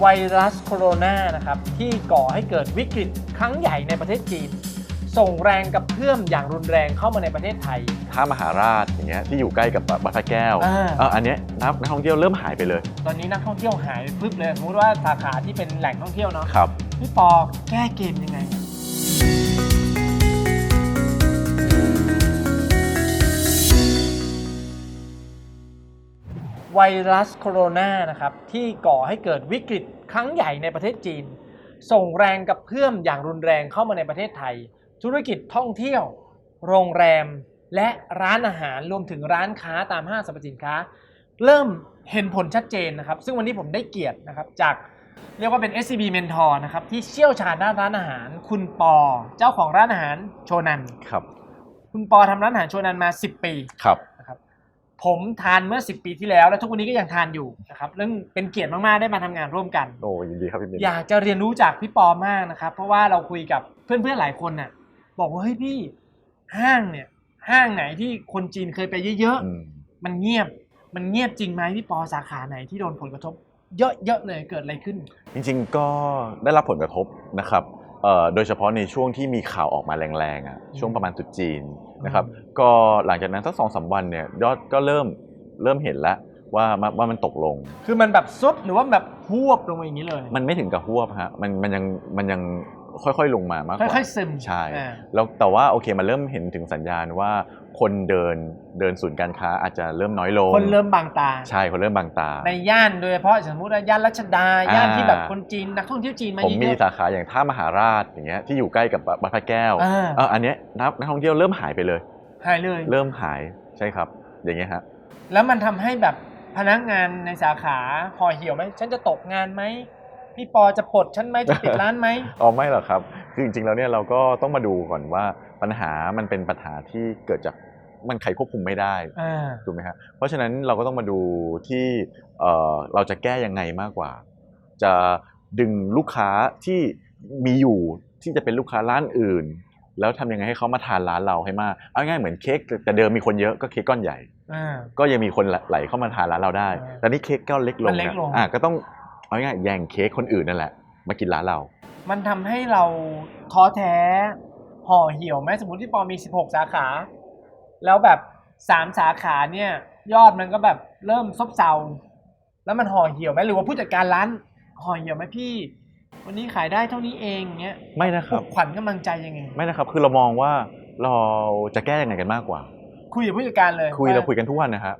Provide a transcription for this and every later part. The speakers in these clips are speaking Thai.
ไวรัสโคโรนานะครับที่ก่อให้เกิดวิกฤตครั้งใหญ่ในประเทศจีน ส่งแรงกระเพื่อมอย่างรุนแรงเข้ามาในประเทศไทย ท่ามหาราชอย่างเงี้ยที่อยู่ใกล้กับบัดพระแก้วอ่า เอออันเนี้ยนักนักท่องเที่ยวเริ่มหายไปเลยตอนนี้นักท่องเที่ยวหายไปปึ๊บเลยสมมติว่าสาขาที่เป็นแหล่งท่องเที่ยวเนาะครับ พี่ปอแก้เกมยังไงอะ ไวรัสโคโรนานะครับที่ก่อให้เกิดวิกฤตครั้งใหญ่ในประเทศจีน ส่งแรงกระเพื่อมอย่างรุนแรงเข้ามาในประเทศไทย ธุรกิจท่องเที่ยว โรงแรม และร้านอาหารรวมถึงร้านค้าตามห้างสรรพสินค้า เริ่มเห็นผลชัดเจนนะครับ ซึ่งวันนี้ผมได้เกียรตินะครับจากเรียกว่าเป็น SCB Mentor นะครับที่เชี่ยวชาญด้านร้านอาหาร คุณปอเจ้าของร้านอาหารโชนันครับ คุณปอทำร้านอาหารโชนันมา 10 ปีครับนะครับ ผมทานเมื่อ 10 ปีที่แล้ว และทุกวันนี้ก็ยังทานอยู่นะครับเรื่องเป็นเกียรติมาก ๆ ได้มาทำงานร่วมกัน โอ้ยินดีครับพี่มิน อยากจะเรียนรู้จากพี่ปอมากนะครับ เพราะว่าเราคุยกับเพื่อนๆหลายคนน่ะ บอกว่าเฮ้ยพี่ห้างเนี่ย ห้างไหนที่คนจีนเคยไปเยอะอืม ๆ มันเงียบ มันเงียบจริงไหมพี่ปอสาขาไหนที่โดนผลกระทบ เยอะๆเลยเกิดอะไรขึ้น จริงๆก็ได้รับผลกระทบนะครับเอ่อ โดยเฉพาะในช่วงที่มีข่าวออกมาแรงๆอะช่วงประมาณตรุษจีนนะครับอืมก็หลังจากนั้นสักสองสามวันเนี่ยยอดก็เริ่มเริ่มเห็นแล้วว่าว่าว่ามันตกลง คือมันแบบซุดหรือว่าแบบหวบลงมาอย่างนี้เลย มันไม่ถึงกับหวบฮะมันมันยังมันยังค่อยๆลงมามากกว่าค่อยๆซึมใช่อ่าแล้วแต่ว่าโอเคมันเริ่มเห็นถึงสัญญาณว่า คนเดินเดินศูนย์การค้าอาจจะเริ่มน้อยลงคนเริ่มบางตา ใช่คนเริ่มบางตา ในย่านโดยเฉพาะสมมติว่าย่านรัชดาย่านที่แบบอ่าคนจีนนักท่องเที่ยวจีนมาผมเยมีอะสาขาอย่างท่ามหาราชอย่างเงี้ยที่อยู่ใกล้กับบัดพระแก้วอ่าเอออันเนี้ยนักนักท่องเที่ยวเริ่มหายไปเลยๆหายเลย เริ่มหายใช่ครับ อย่างเงี้ยฮะแล้วมันทำให้แบบพนักงานในสาขาห่อเหี่ยวไหมฉันจะตกงานไหมพี่ปอจะปลดฉันไหมจะปิดร้านไหมอ๋อไม่หรอกครับ คือจริงๆแล้วเนี่ยเราก็ต้องมาดูก่อนว่าปัญหามันเป็นปัญหาที่เกิดจาก มันใครควบคุมไม่ได้อ่า ถูกไหมฮะเพราะฉะนั้นเราก็ต้องมาดูที่เอ่อเราจะแก้ยังไงมากกว่า จะดึงลูกค้าที่มีอยู่ที่จะเป็นลูกค้าร้านอื่น แล้วทำยังไงให้เขามาทานร้านเราให้มากเอาง่ายเหมือนเค้กแต่เดิมมีคนเยอะก็เค้กก้อนใหญ่ อ่า ก็ยังมีคนไหลเข้ามาทานร้านเราได้ อ่าแต่นี่เค้กก็เล็กลมังนเล็กอะลง อะก็ต้องเอาง่ายๆแย่งเค้กคนอื่นนั่นแหละ มากินร้านเรา มันทำให้เราท้อแท้ห่อเหี่ยวไหมสมมติที่ปอมี 16 สาขา แล้วแบบสามสาขาเนี่ย ยอดมันก็แบบเริ่มซบเซา แล้วมันห่อเหี่ยวไหมหรือว่าผู้จัดการร้านห่อเหี่ยวไหมพี่ วันนี้ขายได้เท่านี้เองเงี้ยไม่นะคปลุรับ กขวัญกำลังใจยังไง ไม่นะครับ คือเรามองว่าเราจะแก้ยังไงกันมากกว่า คุยกับผู้จัดการเลยคุยว่เราคุยกันทุกวันนะฮะ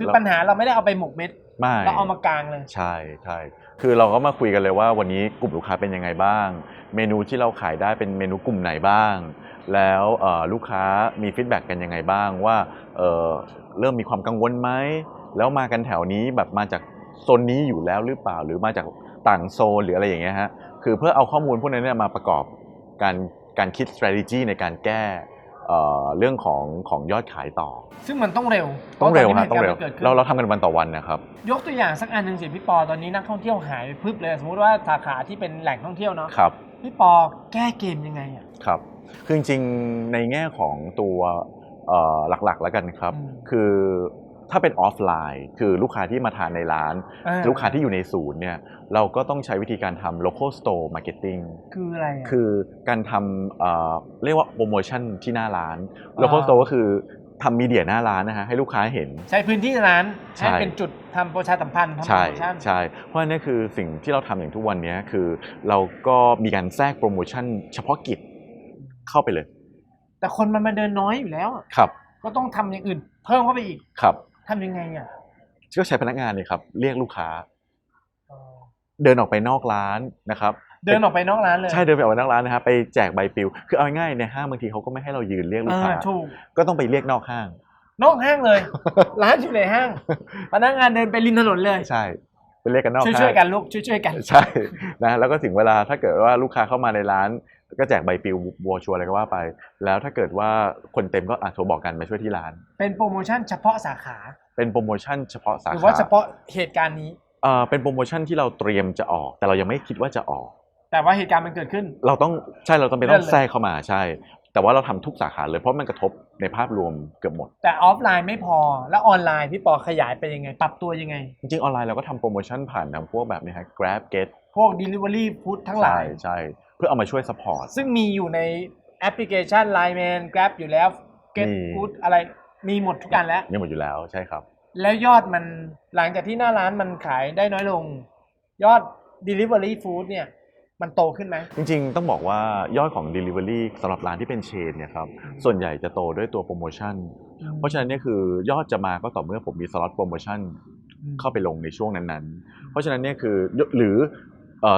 คือปัญหาเราไม่ได้เอาไปหมกเม็ดไม่เราเอามากลางเลย ใช่ใช่คือเราก็มาคุยกันเลยว่าวันนี้กลุ่มลูกค้าเป็นยังไงบ้าง เมนูที่เราขายได้เป็นเมนูกลุ่มไหนบ้าง แล้วเอ่อลูกค้ามีฟีดแบ็กกันยังไงบ้างว่าเอ่อเริ่มมีความกังวลไหมแล้วมากันแถวนี้แบบมาจากโซนนี้อยู่แล้วหรือเปล่าหรือมาจากต่างโซนหรืออะไรอย่างเงี้ยฮะคือเพื่อเอาข้อมูลพวกนั้นเนยมาประกอบการการคิด strategy ในการแก้ เอ่อเรื่องของของยอดขายต่อ ซึ่งมันต้องเร็วต้องเร็วพาะฮะนต้อนี้งเร็วหตุกณ์มันกิดขึ้นเราเราทำกันวันต่อวันนะครับ ยกตัวอย่างสักอันหนึ่งสิพี่ปอตอนนี้นักท่องเที่ยวหายไปพึบเลย สมมติว่าสาขาที่เป็นแหล่งท่องเที่ยวเนาะครับพี่ปอแก้เกมยังไงอะครับคือจริงๆในแง่ของตัวเอ่อหลักๆแล้วกันครับอืมคือ ถ้าเป็นออฟไลน์คือลูกค้าที่มาทานในร้าน อ่ลูกค้าที่อยู่ในศูนย์เนี่ยเราก็ต้องใช้วิธีการทำ local store marketing คืออะไรอะ คือการทำเอ่อเรียกว่าโปรโมชั่นที่หน้าร้านอ่า local store ก็คือทำมีเดียหน้าร้านนะฮะให้ลูกค้าเห็น ใช้พื้นที่ร้านใช่ ให้เป็นจุดทำประชาสัมพันธ์ทำโปรใช่โมชั่น ใช่เพราะนั่นคือสิ่งที่เราทำอย่างทุกวันนี้คือ เราก็มีการแทรกโปรโมชั่นเฉพาะกิจเข้าไปเลยแต่คนมันมาเดินน้อยอยู่แล้วอะครับก็ต้องทำอย่างอื่น เพิ่มเข้าไปอีก ครับ ทำยังไงอะก็ใช้พนักงานเนี่ยครับ เรียกลูกค้า เดินออกไปนอกร้านนะครับ เดินออกไปนอกร้านเลยใช่เดินไปออกไปนอกร้านนะครับไปแจกใบปลิว คือเอาง่ายๆในห้างบางทีเขาก็ไม่ให้เรายืนเรียกลูเอกอค้าถูกก็ต้องไปเรียกนอกห้าง นอกห้างเลย ร้านอยู่ในห้าง พนักงานเดินไปริมถนนเลยใช่ไปเรียกกันนอกช่วยห้างช่วยๆกันลูกช่วยช่วยๆกันใช่นะแล้วก็ถึงเวลาถ้าเกิดว่าลูกค้าเข้ามาในร้าน ก็แจกใบปลิวบัวชัวร์อะไรก็ว่าไป แล้วถ้าเกิดว่าคนเต็มก็อะโทรบอกกันมาช่วยที่ร้าน เป็นโปรโมชั่นเฉพาะสาขา เป็นโปรโมชั่นเฉพาะสาหรือขาว่าเฉพาะเหตุการณ์นี้เอ่อเป็นโปรโมชั่นที่เราเตรียมจะออก แต่เรายังไม่คิดว่าจะออก แต่ว่าเหตุการณ์มันเกิดขึ้น เราต้องใช่เราต้องเป็นเลื่ต้ออนงเลยแทรกเข้ามาใช่ แต่ว่าเราทำทุกสาขาเลยเพราะมันกระทบในภาพรวมเกือบหมด แต่ออฟไลน์ไม่พอแล้วออนไลน์พี่ปอขยายไปยังไง ปรับตัวยังไง จริงๆออนไลน์เราก็ทำโปรโมชั่นผ่านทางพวกแบบนี้ฮะ Grab Get พวก Delivery Food ทั้งหลายใช่ใช่เพื่อเอามาช่วย support ซึ่งมีอยู่ในแอปพลิเคชัน Line Man Grab อยู่แล้ว Get มี Food อะไรมีหมดทุกการแล้วนี่หมดอยู่แล้วใช่ครับ แล้วยอดมันหลังจากที่หน้าร้านมันขายได้น้อยลง ยอด Delivery Food เนี่ย มันโตขึ้นไหม จริงๆ ต้องบอกว่ายอดของ Delivery สำหรับร้านที่เป็นเชนเนี่ยครับส่วนใหญ่จะโตด้วยตัวโปรโมชั่น เพราะฉะนั้นเนี่ยคือยอดจะมาก็ต่อเมื่อผมมีสล็อตโปรโมชั่นเข้าไปลงในช่วงนั้นๆ เพราะฉะนั้นเนี่ยคือหรือเอ่อ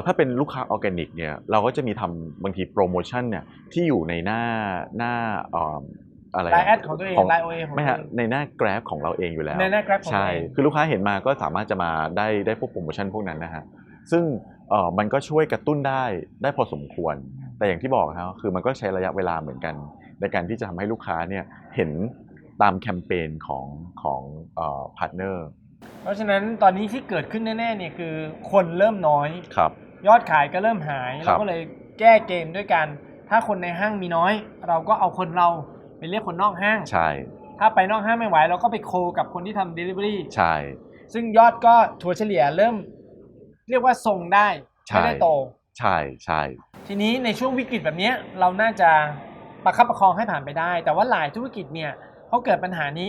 ถ้าเป็นลูกค้าออร์แกนิกเนี่ยเราก็จะมีทำบางทีโปรโมชั่นเนี่ยที่อยู่ในหน้าหน้าเอ่ออะไรไลน์แอดของตัวเองไลน์โอเอของไม่ตัวฮะเองในหน้า Grab ของเราเองอยู่แล้วในหน้า Grab ของใช่ตัวเองคือลูกค้าเห็นมาก็สามารถจะมาได้ได้พวกโปรโมชั่นพวกนั้นนะฮะซึ่งเอ่อมันก็ช่วยกระตุ้นได้ได้พอสมควร แต่อย่างที่บอกครับคือมันก็ใช้ระยะเวลาเหมือนกัน ในการที่จะทำให้ลูกค้าเนี่ยเห็นตามแคมเปญของของพาร์ทเนอร์ เพราะฉะนั้นตอนนี้ที่เกิดขึ้นแน่ๆเนี่ยคือคนเริ่มน้อย ครับ ยอดขายก็เริ่มหายครัเราบก็เลยแก้เกมด้วยกันถ้าคนในห้างมีน้อย เราก็เอาคนเราไปเรียกคนนอกห้าง ใช่ถ้าไปนอกห้างไม่ไหว เราก็ไปโคกับคนที่ทำ Delivery ใช่ ซึ่งยอดก็ถัวเฉลี่ยเริ่ม เรียกว่าทรงได้ใช่ ไม่ได้โต ใช่ใช่ทีนี้ในช่วงวิกฤตแบบเนี้ยเราน่าจะประคับประคองให้ผ่านไปได้ แต่ว่าหลายธุรกิจเนี่ยเขาเกิดปัญหานี้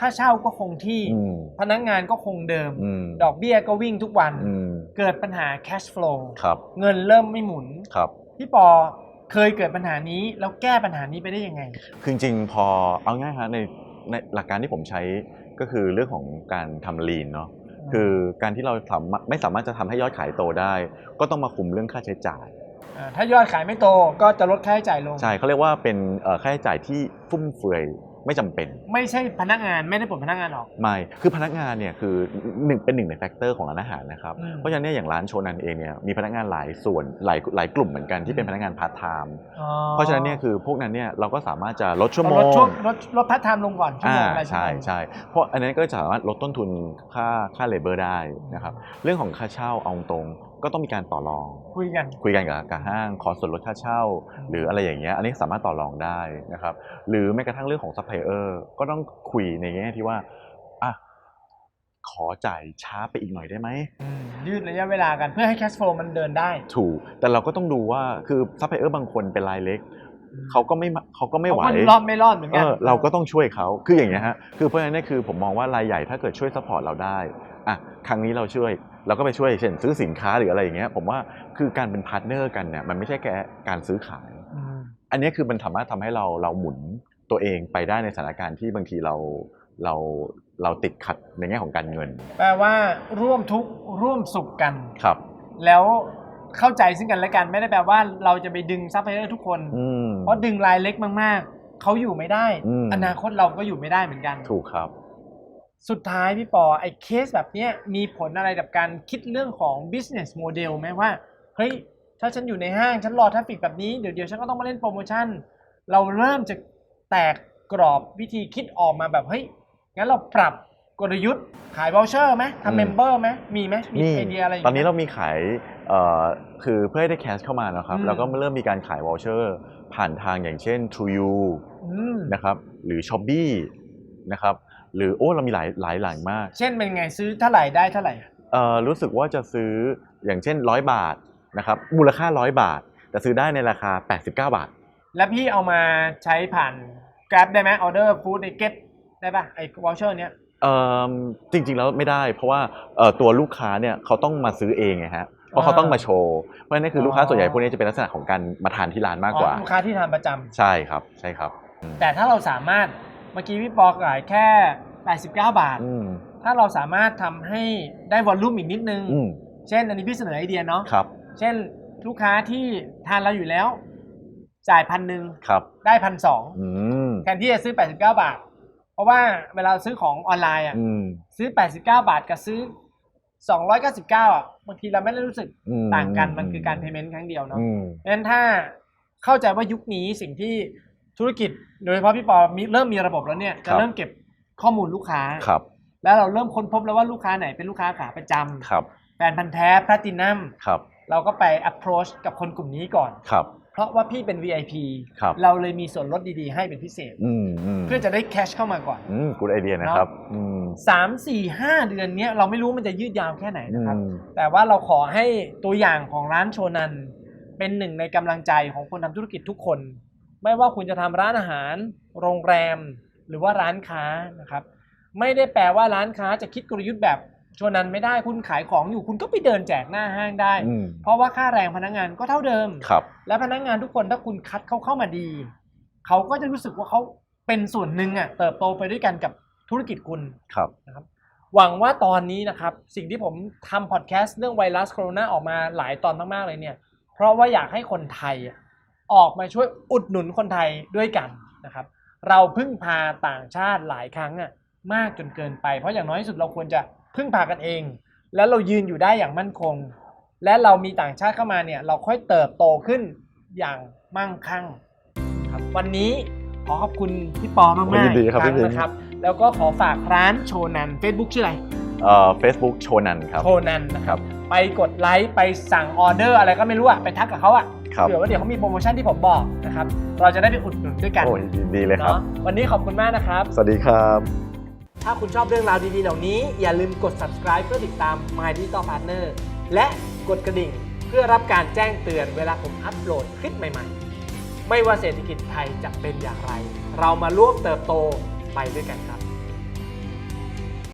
ค่าเช่าก็คงที่อืมพนักงานก็คงเดิมอืมดอกเบี้ยก็วิ่งทุกวันอืมเกิดปัญหา cash flow ครับเงินเริ่มไม่หมุนครับพี่ปอเคยเกิดปัญหานี้แล้วแก้ปัญหานี้ไปได้ยังไง คือจริงๆพอเอาง่ายฮะในในหลักการที่ผมใช้ก็คือเรื่องของการทำลีนเนาะคือการที่เราทำไม่สามารถจะทำให้ยอดขายโตได้ ก็ต้องมาคุมเรื่องค่าใช้จ่ายอ่าถ้ายอดขายไม่โตก็จะลดค่าใช้จ่ายลง ใช่เขาเรียกว่าเป็นเอ่อค่าใช้จ่ายที่ฟุ่มเฟือย ไม่จำเป็น ไม่ใช่พนักงานไม่ได้ปลดพนักงานออก ไม่ คือพนักงานเนี่ยคือหนึ่งเป็นหนึ่งในแฟกเตอร์ของร้านอาหารนะครับ อืม เพราะฉะนั้นเนี่ยอย่างร้านโชนันเองเนี่ยมีพนักงานหลายส่วนหลายหลายกลุ่มเหมือนกันที่เป็นพนักงานพาร์ทไทม์ อ๋อเพราะฉะนั้นเนี่ยคือพวกนั้นเนี่ยเราก็สามารถจะลดชั่วโมลดงช่วงลดลดพัฒไทม์ลงก่อนชั่วอ่าโมงอะไรชั่วใช่โมงใช่เพราะอันนั้นก็จะสามารถลดต้นทุนค่าค่าเลเบอร์ได้นะครับเรื่องของค่าเช่าเอาตรงๆ ก็ต้องมีการต่อรอง คุยกันคุยกันกับกับห้างขอส่วนลดค่าเช่า หรืออะไรอย่างเงี้ยอันนี้สามารถต่อรองได้นะครับหรือแม้กระทั่งเรื่องของซัพพลายเออร์ก็ต้องคุยในแง่ที่ว่าอะขอจ่ายช้าไปอีกหน่อยได้ไหมอืมยืดระยะเวลากันเพื่อให้ cash flow มันเดินได้ ถูก แต่เราก็ต้องดูว่าคือซัพพลายเออร์บางคนเป็นรายเล็กเขาก็ไม่มาเขาก็ไม่ไหวเขาก็รอดไม่รอดเหมือนเอกันอเราก็ต้องช่วยเขาคืออย่างเงี้ยฮะคือเพราะฉะนั้นเนยคือผมมองว่ารายใหญ่ถ้าเกิดช่วยซัพพอร์ตเราได้อะครั้งนี้เราช่วย เราก็ไปช่วยเช่นซื้อสินค้าหรืออะไรอย่างเงี้ยผมว่าคือการเป็นพาร์ทเนอร์กันเนี่ยมันไม่ใช่แค่การซื้อขายมอันนี้คือมันสามารถทำให้เราเราหมุนตัวเองไปได้ในสถานการณ์ที่บางทีเราเราเราติดขัดในแง่ของการเงิน แปลว่าร่วมทุกข์ร่วมสุขกันครับ แล้วเข้าใจซึ่งกันและกันไม่ได้แปลว่าเราจะไปดึงซัพพลายเออร์ทุกคนอืมเพราะดึงรายเล็กมาก ๆเขาอยู่ไม่ได้อืมอนาคตเราก็อยู่ไม่ได้เหมือนกัน ถูกครับ สุดท้ายพี่ปอไอ้เคสแบบเนี้ยมีผลอะไรกับการคิดเรื่องของ business model ไหมว่า เฮ้ย ถ้าฉันอยู่ในห้างฉันรอทราฟฟิกแบบนี้เดี๋ยวเดี๋ยวฉันก็ต้องมาเล่นโปรโมชั่น เราเริ่มจะแตกกรอบวิธีคิดออกมาแบบ เฮ้ย งั้นเราปรับกลยุทธ์ขายวอลเชอร์ไหมอืมทำเมมเบอร์ไหมมีไหมมีนี่ไอเดียอะไรย่งตอนนี้งี้ยเรามีขายเอ่อคือเพื่อให้ได้แคชเข้ามานะครับอืมแล้วก็เริ่มมีการขายวอลเชอร์ผ่านทางอย่างเช่น True You อืมนะครับหรือ s h o p e e นะครับ หรือโอ้เรามีหลายหลายหลายมากเช่นเป็นไงซื้อเท่าไหร่ได้เท่าไหร่ เอ่อรู้สึกว่าจะซื้ออย่างเช่น100บาทนะครับมูลค่า100บาท แต่ซื้อได้ในราคา 89 บาท แล้วพี่เอามาใช้ผ่าน Grab ได้ไหมออเดอร์ฟู้ดในเก็ตได้ปะไอ้วอลเชอร์เนี้ยเอ่อจริงๆแล้วไม่ได้ เพราะว่าเอ่อตัวลูกค้าเนี่ยเขาต้องมาซื้อเองไงฮะเพราะเขาต้องมาโชว์เพราะฉะนั้นคือลูกค้าส่วนใหญ่พวกนี้จะเป็นลักษณะของการมาทานที่ร้านมากกว่าอ๋อลูกค้าที่ทานประจำใช่ครับใช่ครับอืมแต่ถ้าเราสามารถ เมื่อกี้พี่ปอขายแค่ 89 บาท อืมถ้าเราสามารถทำให้ได้วอลลุ่มอีกนิดนึง อืมเช่น อันนี้พี่เสนอไอเดียเนาะครับเช่นลูกค้าที่ทานเราอยู่แล้ว จ่ายพันหนึ่งครับ ได้พันสองอืมแทนที่จะซื้อ 89 บาท เพราะว่าเวลาซื้อของออนไลน์อะ อืมซื้อ 89 บาทกับซื้อ 299 อะ บางทีเราไม่ได้รู้สึกอืมต่างกัน มันคือการ payment ครั้งเดียวเนาะอืม เพราะฉะนั้นถ้าเข้าใจว่ายุคนี้สิ่งที่ ธุรกิจโดยเฉพาะพี่ปอมีเริ่มมีระบบแล้วเนี่ยครัจะบ เริ่มเก็บข้อมูลลูกค้า ครับแล้วเราเริ่มค้นพบแล้วว่าลูกค้าไหนเป็นลูกค้าขาประจำครับแฟนพันธ์แท้ platinum ครับเราก็ไป approach กับคนกลุ่มนี้ก่อน ครับ เพราะว่าพี่เป็น VIP ครับ เราเลยมีส่วนลดดีๆ ให้เป็นพิเศษ อืมอืมเพื่อจะได้แคชเข้ามาก่อน อืมกูดไอเดียนะครับอืม3 4 5 เดือนเนี้ยเราไม่รู้มันจะยืดยาวแค่ไหนอืนะครับ มแต่ว่าเราขอให้ตัวอย่างของร้านโชนัน เป็นหนึ่งในกำลังใจของคนทำธุรกิจทุกคน ไม่ว่าคุณจะทำร้านอาหาร โรงแรม หรือว่าร้านค้านะครับ ไม่ได้แปลว่าร้านค้าจะคิดกลยุทธ์แบบโชนันไม่ได้คุณขายของอยู่คุณก็ไปเดินแจกหน้าห้างได้อืมเพราะว่าค่าแรงพนักงานก็เท่าเดิมครับ และพนักงานทุกคนถ้าคุณคัดเขาเข้ามาดี เขาก็จะรู้สึกว่าเขาเป็นส่วนหนึ่งอะเติบโตไปด้วยกันกับธุรกิจคุณครับนะครับ หวังว่าตอนนี้นะครับ สิ่งที่ผมทำพอดแคสต์เรื่องไวรัสโคโรนาออกมาหลายตอนมากๆเลยเนี่ย เพราะว่าอยากให้คนไทย อะออกมาช่วยอุดหนุนคนไทยด้วยกันนะครับ เราพึ่งพาต่างชาติหลายครั้งอะมากจนเกินไป เพราะอย่างน้อยที่สุดเราควรจะพึ่งพากันเอง แล้วเรายืนอยู่ได้อย่างมั่นคง และเรามีต่างชาติเข้ามาเนี่ยเราค่อยเติบโตขึ้นอย่างมั่งคั่งครับวันนี้ขอขอบคุณพี่ปอมากๆยินดีครับอีกพี่งพิมพ์นะครับ แล้วก็ขอฝากร้านโชนัน Facebook ชื่ออะไรเอ่อ Facebook โชนันครับ โชนันนะคครับรับ ไปกดไลค์ไปสั่งออเดอร์อะไรก็ไม่รู้อะไปทักกับเขาอะ ครับ เผื่อว่าเดี๋ยวเขามีโปรโมชั่นที่ผมบอกนะครับ เราจะได้ไปอุดหนุนด้วยกันโอ้ยยินดีเลยครับ เนาะวันนี้ขอบคุณมากนะครับ สวัสดีครับ ถ้าคุณชอบเรื่องราวดีๆ เหล่านี้ อย่าลืมกด subscribe เพื่อติดตาม My Digital Partner และกดกระดิ่ง เพื่อรับการแจ้งเตือนเวลาผมอัปโหลดคลิปใหม่ๆ ไม่ว่าเศรษฐกิจไทยจะเป็นอย่างไร เรามาร่วมเติบโตไปด้วยกันครับ